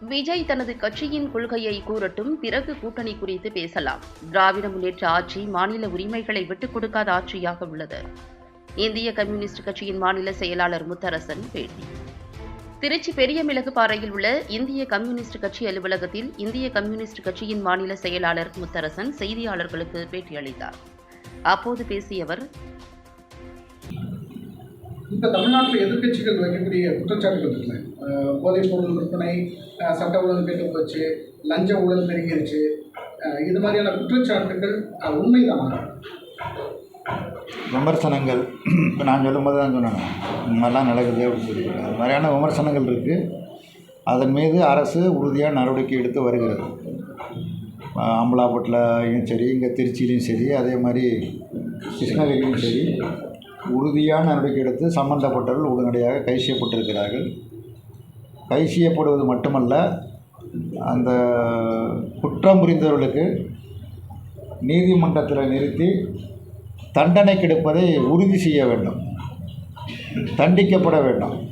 விஜய் தனது கட்சியின் கொள்கையை கூறட்டும் பிறகு கூட்டணி குறித்து பேசலாம். திராவிட முன்னேற்ற ஆட்சி மாநில உரிமைகளை விட்டுக் கொடுக்காத ஆட்சியாக உள்ளது. இந்திய கம்யூனிஸ்ட் கட்சியின் மாநில செயலாளர் முத்தரசன் பேட்டி. திருச்சி பெரிய மிளகு பாறையில் உள்ள இந்திய கம்யூனிஸ்ட் கட்சி அலுவலகத்தில் இந்திய கம்யூனிஸ்ட் கட்சியின் மாநில செயலாளர் முத்தரசன் செய்தியாளர்களுக்கு பேட்டியளித்தார். அப்போது பேசிய அவர் இப்போ தமிழ்நாட்டில் எதிர்க்கட்சிகள் வைக்கக்கூடிய குற்றச்சாட்டுகள் இருக்குல்ல? போதைப் பொருள் விற்பனை சட்ட ஊழல் கெட்டு போச்சு லஞ்ச ஊழல் பெருகிருச்சு இது மாதிரியான குற்றச்சாட்டுகள் உண்மைதான்? விமர்சனங்கள் இப்போ நான் சொல்லும்போது தான் சொன்னேன். இந்த மாதிரிலாம் நடக்குது அப்படின்னு சொல்லி அது மாதிரியான விமர்சனங்கள் இருக்குது அதன் மீது அரசு உறுதியாக நடவடிக்கை எடுத்து வருகிறது. அம்பலாப்பட்டிலையும் சரி இங்கே திருச்சியிலையும் சரி அதே மாதிரி கிருஷ்ணகிரியும் சரி. உறுதியான நடவடிக்கை எடுத்து சம்பந்தப்பட்டவர்கள் உடனடியாக கை செய்யப்பட்டிருக்கிறார்கள். கை செய்யப்படுவது மட்டுமல்ல அந்த குற்றம் புரிந்தவர்களுக்கு நீதிமன்றத்தில் நிறுத்தி தண்டனை கிடைப்பதை உறுதி செய்ய வேண்டும். தண்டிக்கப்பட வேண்டும்.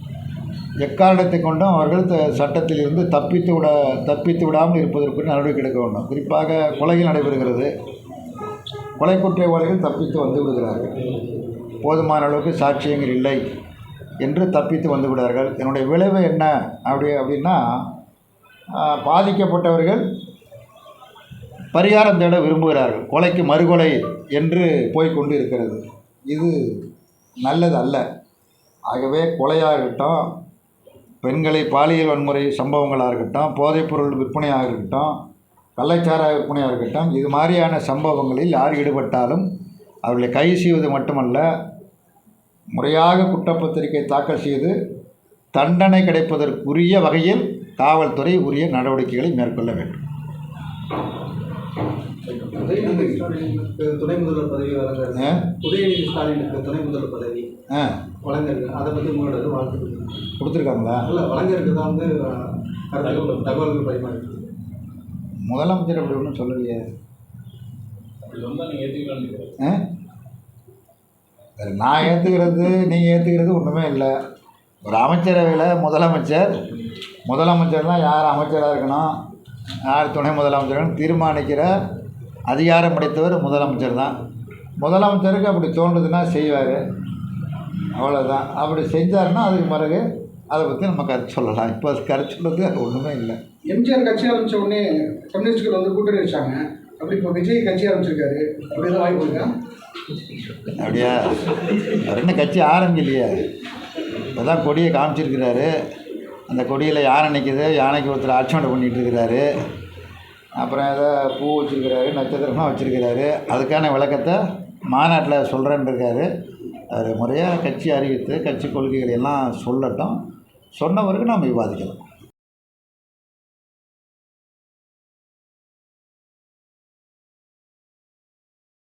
எக்காரணத்தை கொண்டும் அவர்கள் த- சட்டத்திலிருந்து தப்பித்து விட தப்பித்து விடாமல் இருப்பதற்கு நடவடிக்கை எடுக்க வேண்டும். குறிப்பாக கொலைகள் நடைபெறுகிறது. கொலை குற்றவாளிகள் தப்பித்து வந்து விடுகிறார்கள். போதுமான அளவுக்கு சாட்சியங்கள் இல்லை என்று தப்பித்து வந்து விடுவார்கள் என்னுடைய விளைவு என்ன அப்படி அப்படின்னா பாதிக்கப்பட்டவர்கள் பரிகாரம் தேட விரும்புகிறார்கள். கொலைக்கு மறுகொலை என்று போய்க்கொண்டு இருக்கிறது இது நல்லது அல்ல. ஆகவே கொலையாக இருக்கட்டும் பெண்களை பாலியல் வன்முறை சம்பவங்களாக இருக்கட்டும் போதைப்பொருள் விற்பனையாக இருக்கட்டும் கள்ளச்சாராய விற்பனையாக இருக்கட்டும் இது மாதிரியான சம்பவங்களில் யார் ஈடுபட்டாலும் அவர்களை கை செய்வது மட்டுமல்ல முறையாக குற்றப்பத்திரிகை தாக்கல் செய்து தண்டனை கிடைப்பதற்குரிய வகையில் காவல்துறை உரிய நடவடிக்கைகளை மேற்கொள்ள வேண்டும். துணை முதல்வர் பதவி வழங்குறது? உதயநிதி ஸ்டாலினுக்கு துணை முதல்வர் பதவி ஆ. வழங்குறது. அதை பற்றி உங்களோட வாழ்த்து. கொடுத்துருக்காங்களா? இல்ல வழங்குறதுக்கு தான் வந்து தகவல்கள் பரிமாறி முதலமைச்சர் அப்படி ஒன்றும் சொல்லலையே. ஆ? வேற நான் ஏற்றுக்கிறது நீங்கள் ஏற்றுக்கிறது ஒன்றுமே இல்லை. ஒரு அமைச்சரவையில் முதலமைச்சர் முதலமைச்சர் தான் யார் அமைச்சராக இருக்கணும் யார் துணை முதலமைச்சர்னு தீர்மானிக்கிற அதிகாரம் படைத்தவர் முதலமைச்சர் தான். முதலமைச்சருக்கு அப்படி தோன்றுதுன்னா செய்வார். அவ்வளோதான் அப்படி செஞ்சாருன்னா அதுக்கு பிறகு அதை பற்றி நம்ம கருத்து சொல்லலாம். இப்போ கருத்து சொல்கிறது அது ஒன்றுமே இல்லை. எம்ஜிஆர் கட்சி ஆரம்பித்த உடனே கம்யூனிஸ்ட்கள் வந்து கூட்டணி வச்சாங்க. அப்படி இப்போ விஜய் கட்சி ஆரம்பிச்சிருக்காரு. அப்படிதான் வாய்ப்பு இருக்கா? அப்படியா? அவர் இன்னும் கட்சி ஆரம்பிக்கலையே? இப்போ தான் கொடியை காமிச்சிருக்கிறாரு. அந்த கொடியில் யானை நிற்கிது யானைக்கு ஒருத்தர் ஆட்சேபனை பண்ணிகிட்டு இருக்கிறாரு அப்புறம் ஏதோ பூ வச்சுருக்கிறாரு நட்சத்திரமாக வச்சுருக்கிறாரு. அதுக்கான விளக்கத்தை மாநாட்டில் சொல்கிறேன்னு இருக்காரு அவர் முறையாக கட்சி அறிவித்து கட்சி கொள்கைகளை எல்லாம் சொல்லட்டும். சொன்ன பிறகு நம்ம விவாதிக்கலாம்.